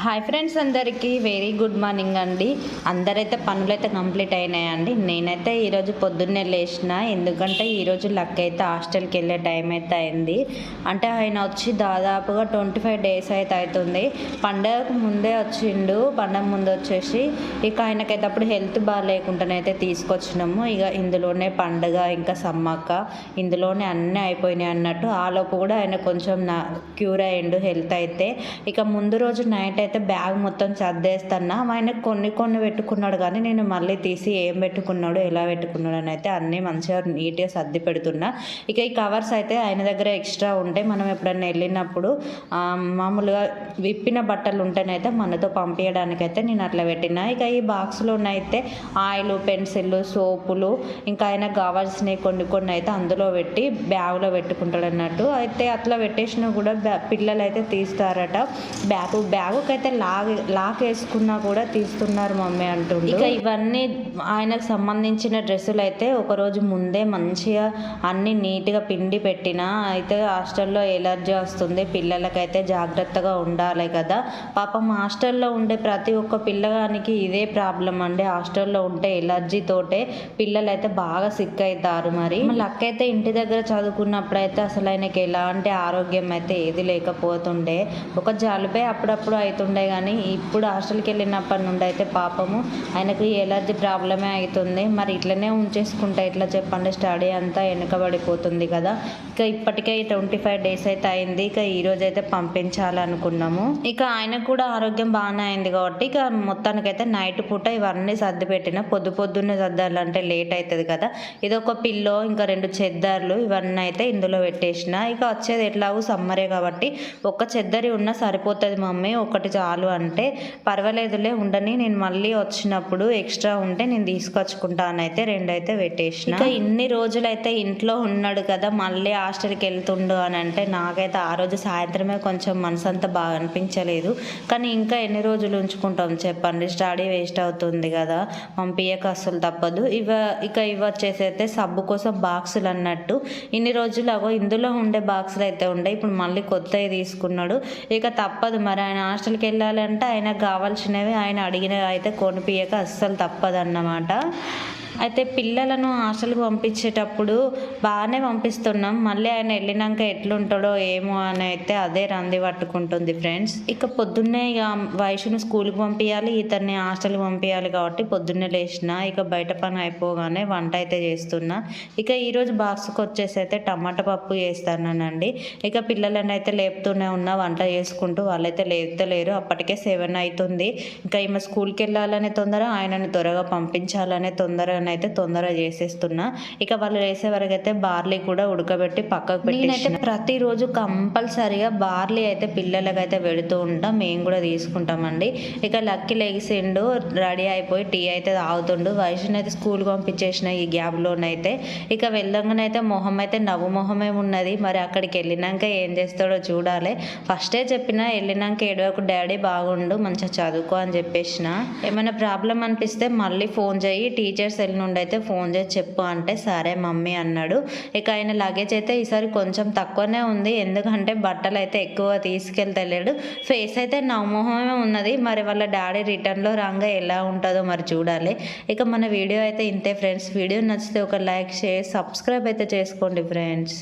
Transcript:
Hi friends అందరికీ very good morning అండి. అందరైతే పనులైతే కంప్లీట్ అయినాయండి. నేనైతే ఈరోజు పొద్దున్నే లేచిన. ఎందుకంటే ఈరోజు లక్ అయితే హాస్టల్కి వెళ్ళే టైం అయితే అయింది. అంటే ఆయన వచ్చి దాదాపుగా ట్వంటీ ఫైవ్ డేస్ అయితే అవుతుంది. పండగకు ముందే వచ్చిండు. పండగ ముందు వచ్చేసి ఇక ఆయనకైతే అప్పుడు హెల్త్ బాగాలేకుండానైతే తీసుకొచ్చినాము. ఇక ఇందులోనే పండగ ఇంకా సమ్మక్క ఇందులోనే అన్నీ అయిపోయినాయి అన్నట్టు. ఆలోపు కూడా ఆయన కొంచెం నా క్యూర్ అయ్యిండు హెల్త్ అయితే. ఇక ముందు రోజు నైట్ అయితే బ్యాగ్ మొత్తం సర్దేస్తున్నా. ఆయన కొన్ని కొన్ని పెట్టుకున్నాడు కానీ నేను మళ్ళీ తీసి ఏం పెట్టుకున్నాడు ఎలా పెట్టుకున్నాడు అని అయితే అన్నీ మంచిగా నీట్గా సర్ది పెడుతున్నా. ఇక ఈ కవర్స్ అయితే ఆయన దగ్గర ఎక్స్ట్రా ఉంటే మనం ఎప్పుడైనా వెళ్ళినప్పుడు మామూలుగా విప్పిన బట్టలు ఉంటేనైతే మనతో పంపించడానికైతే నేను అట్లా పెట్టిన. ఇక ఈ బాక్స్లోనైతే ఆయిల్ పెన్సిళ్ళు సోపులు ఇంకా ఆయన కావాల్సినవి కొన్ని కొన్ని అయితే అందులో పెట్టి బ్యాగ్లో పెట్టుకుంటాడు అన్నట్టు. అయితే అట్లా పెట్టేసినా కూడా పిల్లలు అయితే తీస్తారట. బ్యాగ్ బ్యాగుకి అయితే లాగ్ లాక్ వేసుకున్నా కూడా తీస్తున్నారు మమ్మీ అంటుండు. ఇక ఇవన్నీ ఆయనకు సంబంధించిన డ్రెస్సులు అయితే ఒకరోజు ముందే మంచిగా అన్ని నీట్గా పిండి పెట్టిన అయితే హాస్టల్లో ఎలర్జీ వస్తుంది పిల్లలకైతే జాగ్రత్తగా ఉండాలి కదా. పాపం హాస్టల్లో ఉండే ప్రతి ఒక్క పిల్లగానికి ఇదే ప్రాబ్లం అండి. హాస్టల్లో ఉంటే ఎలర్జీ తోటే పిల్లలు అయితే బాగా సిక్ అవుతారు మరి. లక్ అయితే ఇంటి దగ్గర చదువుకున్నప్పుడు అయితే అసలు ఆయనకి ఎలాంటి ఆరోగ్యం అయితే ఏది లేకపోతుండే. ఒక జలుబే అప్పుడప్పుడు అవుతుండే ఉండే కానీ ఇప్పుడు హాస్టల్కి వెళ్ళినప్పటి నుండి అయితే పాపము ఆయనకు ఎలర్జీ ప్రాబ్లమే అవుతుంది మరి ఇట్లనే ఉంచేసుకుంటే ఎట్లా చెప్పండి? స్టడీ అంతా వెనుకబడిపోతుంది కదా. ఇక ఇప్పటికే ట్వంటీ ఫైవ్ డేస్ అయితే అయింది. ఇక ఈ రోజు అయితే పంపించాలనుకున్నాము. ఇక ఆయనకు కూడా ఆరోగ్యం బాగానే అయింది కాబట్టి ఇక మొత్తానికైతే నైట్ పూట ఇవన్నీ సర్ది పెట్టిన పొద్దు పొద్దున్నే సర్దాలంటే లేట్ అవుతుంది కదా. ఇది ఒక పిల్లో ఇంకా రెండు చెద్దర్లు ఇవన్నీ అయితే ఇందులో పెట్టేసిన. ఇక వచ్చేది ఎట్లాగూ సమ్మరే కాబట్టి ఒక్క చెద్దరి ఉన్నా సరిపోతుంది మమ్మీ ఒకటి చాలు అంటే పర్వాలేదులే ఉండని నేను మళ్ళీ వచ్చినప్పుడు ఎక్స్ట్రా ఉంటే నేను తీసుకొచ్చుకుంటాను అని అయితే పెట్టేసిన. ఇన్ని ఇన్ని రోజులైతే ఇంట్లో ఉన్నాడు కదా మళ్ళీ హాస్టల్కి వెళ్తుండు అని అంటే నాకైతే ఆ రోజు సాయంత్రమే కొంచెం మనసు అంతా బాగా అనిపించలేదు. కానీ ఇంకా ఎన్ని రోజులు ఉంచుకుంటాం చెప్పండి స్టడీ వేస్ట్ అవుతుంది కదా పంపించక అసలు తప్పదు. ఇవ ఇక ఇవి వచ్చేసి అయితే సబ్బు కోసం బాక్సులు అన్నట్టు. ఇన్ని రోజులు అగో ఇందులో ఉండే బాక్సులు అయితే ఉండే ఇప్పుడు మళ్ళీ కొత్తవి తీసుకున్నాడు. ఇక తప్పదు మరి ఆయన హాస్టల్కి వెళ్ళాలంటే ఆయనకు కావాల్సినవి ఆయన అడిగినవి అయితే కొనిపించక అస్సలు తప్పదు అన్నమాట అయితే పిల్లలను హాస్టల్కి పంపించేటప్పుడు బాగానే పంపిస్తున్నాం. మళ్ళీ ఆయన వెళ్ళినాక ఎట్లుంటాడో ఏమో అని అయితే అదే రంది పట్టుకుంటుంది ఫ్రెండ్స్. ఇక పొద్దున్నే ఇక వయసును స్కూల్కి పంపించాలి ఇతన్ని హాస్టల్కి పంపించాలి కాబట్టి పొద్దున్నే లేచిన ఇక బయట పని అయిపోగానే వంట అయితే చేస్తున్నా. ఇక ఈరోజు బాక్స్కి వచ్చేసి అయితే టమాటా పప్పు చేస్తానండి ఇక పిల్లలను అయితే లేపుతూనే ఉన్నా వంట చేసుకుంటూ వాళ్ళైతే లేపుతలేరు. అప్పటికే సెవెన్ అవుతుంది. ఇంకా ఈమె స్కూల్కి వెళ్ళాలనే తొందర ఆయనను త్వరగా పంపించాలనే తొందర అయితే తొందరగా చేసేస్తున్నా. ఇక వాళ్ళు వేసే వరకు అయితే బార్లీ కూడా ఉడకబెట్టి పక్కకు పెట్టి ప్రతిరోజు కంపల్సరిగా బార్లీ అయితే పిల్లలకి అయితే పెడుతూ ఉంటాం. మేము కూడా తీసుకుంటామండి. ఇక లక్కీ లెగిసిండు రెడీ అయిపోయి టీ అయితే తాగుతుండు. వయసుని అయితే స్కూల్కి పంపించేసిన ఈ గ్యాప్లోనైతే ఇక వెళ్ళంగానైతే మొహం అయితే నవ్వు మొహమే ఉన్నది. మరి అక్కడికి వెళ్ళినాక ఏం చేస్తాడో చూడాలి. ఫస్టే చెప్పిన వెళ్ళినాక ఏడవకు డాడీ బాగుండు మంచిగా చదువుకో అని చెప్పేసిన. ఏమైనా ప్రాబ్లం అనిపిస్తే మళ్ళీ ఫోన్ చేయి టీచర్స్ వెళ్ళి నుండి అయితే ఫోన్ చేసి చెప్పు అంటే సరే మమ్మీ అన్నాడు. ఇక ఆయన లగేజ్ అయితే ఈసారి కొంచెం తక్కువనే ఉంది. ఎందుకంటే బట్టలు అయితే ఎక్కువ తీసుకెళ్తలేడు. ఫేస్ అయితే నవమోహమే ఉన్నది. మరి వాళ్ళ డాడీ రిటర్న్లో రాగా ఎలా ఉంటుందో మరి చూడాలి. ఇక మన వీడియో అయితే ఇంతే ఫ్రెండ్స్ వీడియో నచ్చితే ఒక లైక్ షేర్ సబ్స్క్రైబ్ అయితే చేసుకోండి ఫ్రెండ్స్